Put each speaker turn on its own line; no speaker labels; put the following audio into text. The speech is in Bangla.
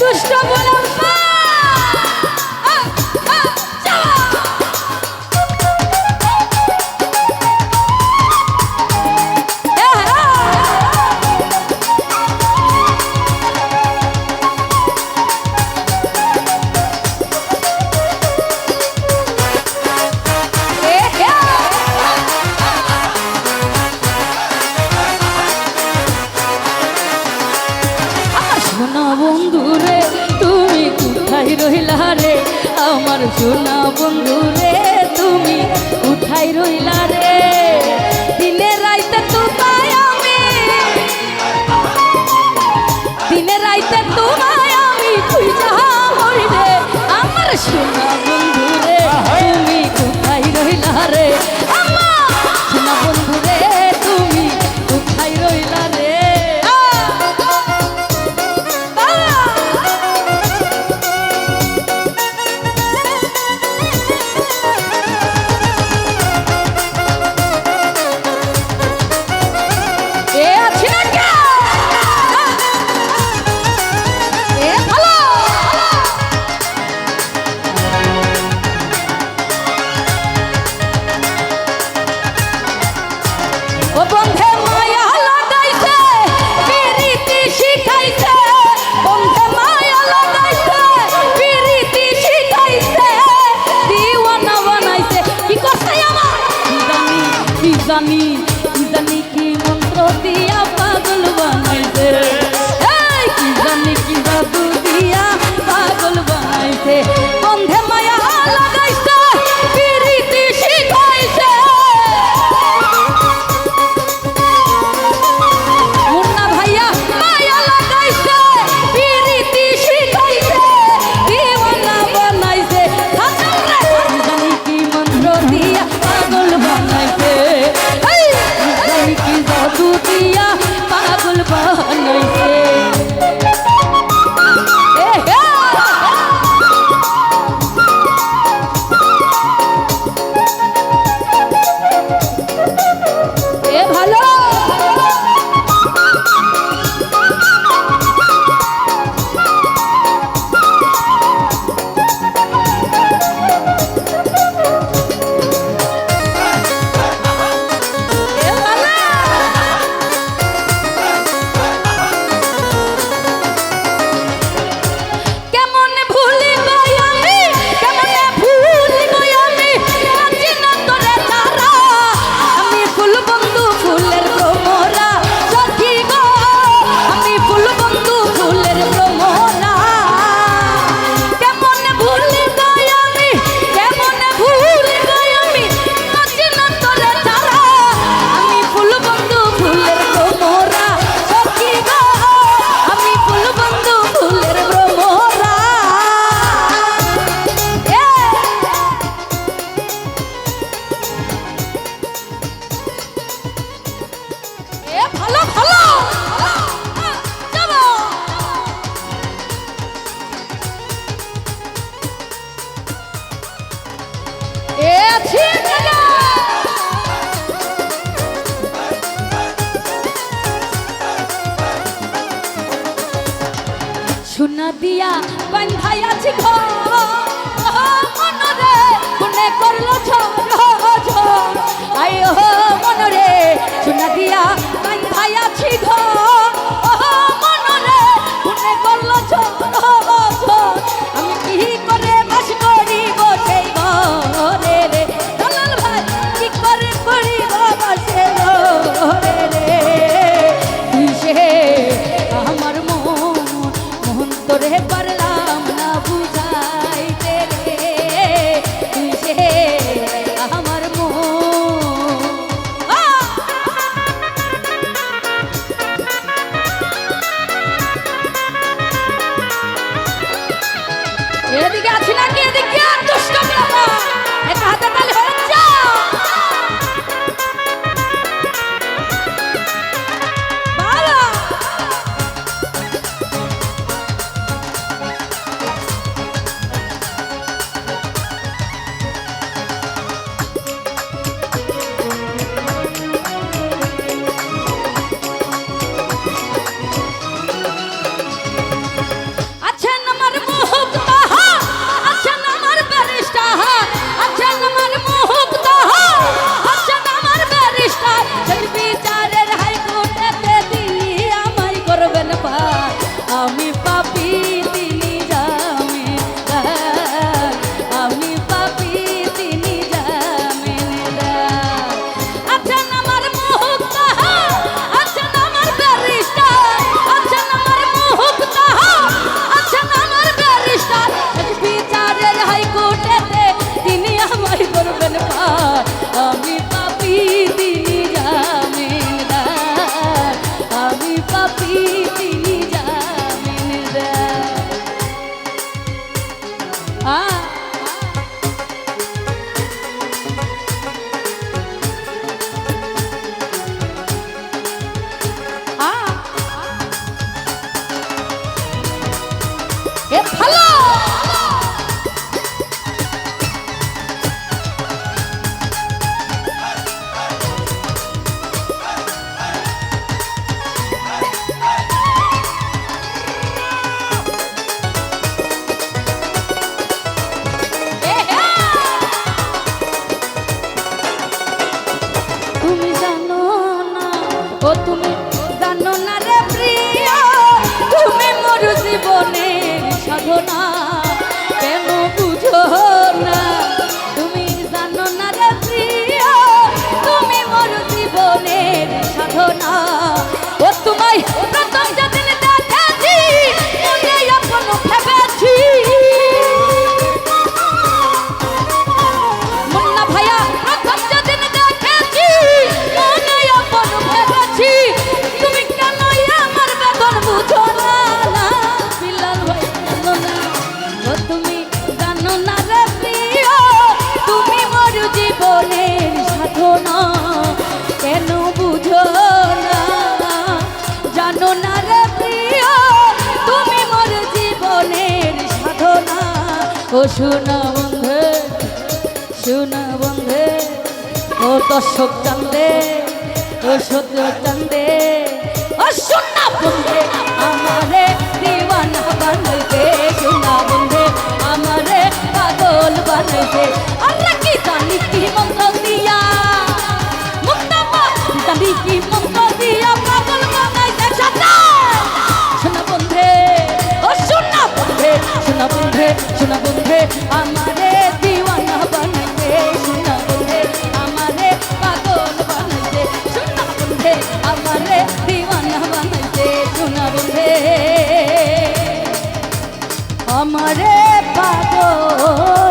দুষ্ট বলে রইলা রে আমার সোনা বন্ধু রে তুমি উঠাই রইলা রে hace সোনা দিয়া বান্ধাই আছে ঘর। ও তুমি জানো না রে প্রিয় তুমি মরু জীবনের সাধনা। ও সোনা বন্ধে সোনা বন্ধে, ও দর্শক চান্দে, ও সত্য চান্দে, ও সোনা বন্ধে, আমারে দিওয়ানা বানাইবে সোনা বন্ধে, আমারে পাগল বানাইবে আমারে দিওয়ানা বানাইতে সোনার রে। আমারে পাগল।